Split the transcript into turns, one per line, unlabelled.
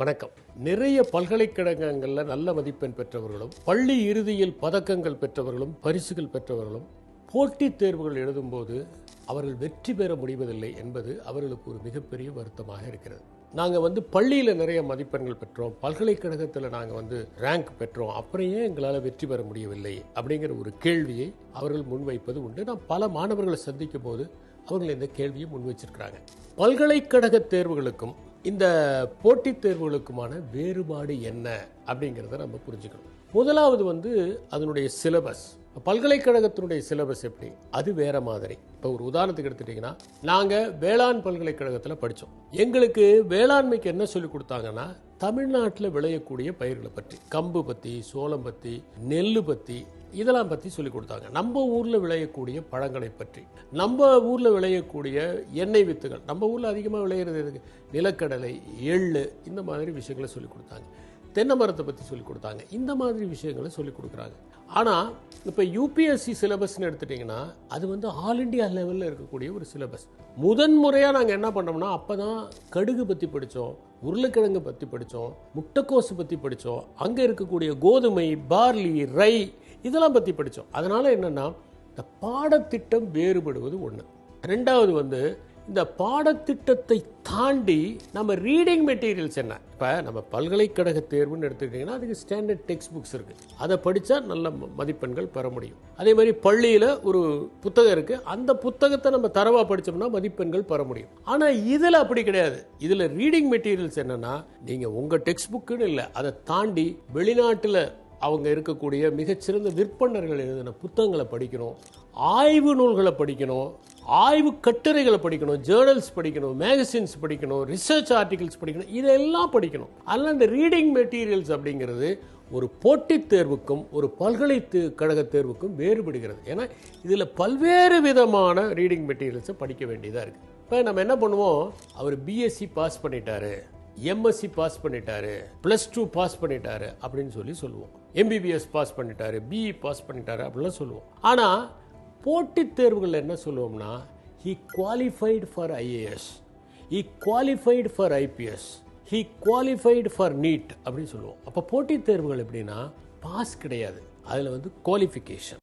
வணக்கம். நிறைய பல்கலைக்கழகங்களில் நல்ல மதிப்பெண் பெற்றவர்களும் பள்ளி இறுதியில் பதக்கங்கள் பெற்றவர்களும் பரிசுகள் பெற்றவர்களும் போட்டித் தேர்வுகள் எழுதும்போது அவர்கள் வெற்றி பெற முடிவதில்லை என்பது அவர்களுக்கு ஒரு மிகப்பெரிய வருத்தமாக இருக்கிறது. நாங்கள் வந்து பள்ளியில் நிறைய மதிப்பெண்கள் பெற்றோம் பல்கலைக்கழகத்தில் நாங்கள் வந்து ரேங்க் பெற்றோம் அப்புறம் ஏன் எங்களால் வெற்றி பெற முடியவில்லை அப்படிங்கிற ஒரு கேள்வியை அவர்கள் முன்வைப்பது உண்டு. நான் பல மாணவர்களை சந்திக்கும் போது அவர்கள் இந்த கேள்வியை முன்வைச்சிருக்கிறாங்க. பல்கலைக்கழக தேர்வுகளுக்கும் இந்த போட்டித் தேர்வுகளுக்குமான வேறுபாடு என்ன அப்படிங்கிறத நம்ம புரிஞ்சுக்கணும். முதலாவது வந்து அதனுடைய சிலபஸ் பல்கலைக்கழகத்தினுடைய சிலபஸ் எப்படி? அது வேற மாதிரி. இப்போ ஒரு உதாரணத்துக்கு எடுத்துட்டீங்கன்னா நாங்கள் வேளாண் பல்கலைக்கழகத்தில் படித்தோம் எங்களுக்கு வேளாண்மைக்கு என்ன சொல்லி கொடுத்தாங்கன்னா தமிழ்நாட்டில் விளையக்கூடிய பயிர்களை பற்றி. கம்பு பற்றி சோளம் பற்றி நெல் பற்றி இதெல்லாம் பற்றி சொல்லி கொடுத்தாங்க. நம்ம ஊரில் விளையக்கூடிய பழங்களை பற்றி. நம்ம ஊரில் விளையக்கூடிய எண்ணெய் வித்துகள் நம்ம ஊரில் அதிகமாக விளையிறது எதுக்கு? நிலக்கடலை எள்ளு இந்த மாதிரி விஷயங்களை சொல்லி கொடுத்தாங்க. தென்னை மரத்தை பற்றி சொல்லி கொடுத்தாங்க. இந்த மாதிரி விஷயங்களை சொல்லி கொடுக்குறாங்க. ஆனால் இப்போ யூபிஎஸ்சி சிலபஸ்னு எடுத்துட்டிங்கன்னா அது வந்து ஆல் இண்டியா லெவலில் இருக்கக்கூடிய ஒரு சிலபஸ். முதன் முறையாக நாங்கள் என்ன பண்ணோம்னா அப்போ தான் கடுகு பற்றி படித்தோம் உருளைக்கிழங்கு பற்றி படித்தோம் முட்டைக்கோசு பற்றி படித்தோம் அங்கே இருக்கக்கூடிய கோதுமை பார்லி ரை இதெல்லாம் பற்றி படித்தோம் அதனால் என்னென்னா இந்த பாடத்திட்டம் வேறுபடுவது ஒன்று ரெண்டாவது வந்து இந்த பாடத்திட்டத்தை தாண்டி நம்ம ரீடிங் மெட்டீரியல்ஸ் என்ன? இப்போ நம்ம பல்கலைக்கழக தேர்வுன்னு எடுத்துக்கிட்டிங்கன்னா அதுக்கு ஸ்டாண்டர்ட் டெக்ஸ்ட் புக்ஸ் இருக்குது அதை படித்தா நல்ல ம- மதிப்பெண்கள் பெற முடியும். அதே மாதிரி பள்ளியில் ஒரு புத்தகம் இருக்குது அந்த புத்தகத்தை நம்ம தரவாக படித்தோம்னா மதிப்பெண்கள் பெற முடியும். ஆனால் இதில் அப்படி கிடையாது. இதில் ரீடிங் மெட்டீரியல்ஸ் என்னென்னா நீங்கள் உங்கள் டெக்ஸ்ட் புக்குன்னு இல்லை அதை தாண்டி வெளிநாட்டில் அவங்க இருக்கக்கூடிய மிகச்சிறந்த விற்பனர்கள் எழுதின புத்தகங்களை படிக்கணும் ஆய்வு நூல்களை படிக்கணும் ஆய்வு கட்டுரைகளை படிக்கணும் ஜேர்னல்ஸ் படிக்கணும் மேகசின்ஸ் படிக்கணும் ரிசர்ச் ஆர்டிகிள்ஸ் படிக்கணும் இதெல்லாம் படிக்கணும். அதனால் இந்த ரீடிங் மெட்டீரியல்ஸ் அப்படிங்கிறது ஒரு போட்டித் தேர்வுக்கும் ஒரு பல்கலைக்கழக தேர்வுக்கும் வேறுபடுகிறது. ஏன்னா இதில் பல்வேறு விதமான ரீடிங் மெட்டீரியல்ஸை படிக்க வேண்டியதாக இருக்குது இப்போ நம்ம என்ன பண்ணுவோம்? அவர் பிஎஸ்சி பாஸ் பண்ணிட்டாரு எம்எஸ்சி பாஸ் பண்ணிட்டாரு ப்ளஸ் டூ பாஸ் பண்ணிட்டாரு அப்படின்னு சொல்லி சொல்லுவோம். எம்பிபிஎஸ் பாஸ் பண்ணிட்டாரு பிஇ பாஸ் பண்ணிட்டாரு அப்படிலாம் சொல்லுவோம். ஆனால் போட்டித் தேர்வுகளில் என்ன சொல்லுவோம்னா he qualified for IAS he qualified for IPS he qualified for NEET அப்படின்னு சொல்லுவோம். அப்போ போட்டித் தேர்வுகள் எப்படின்னா பாஸ் கிடையாது. அதில் வந்து குவாலிஃபிகேஷன்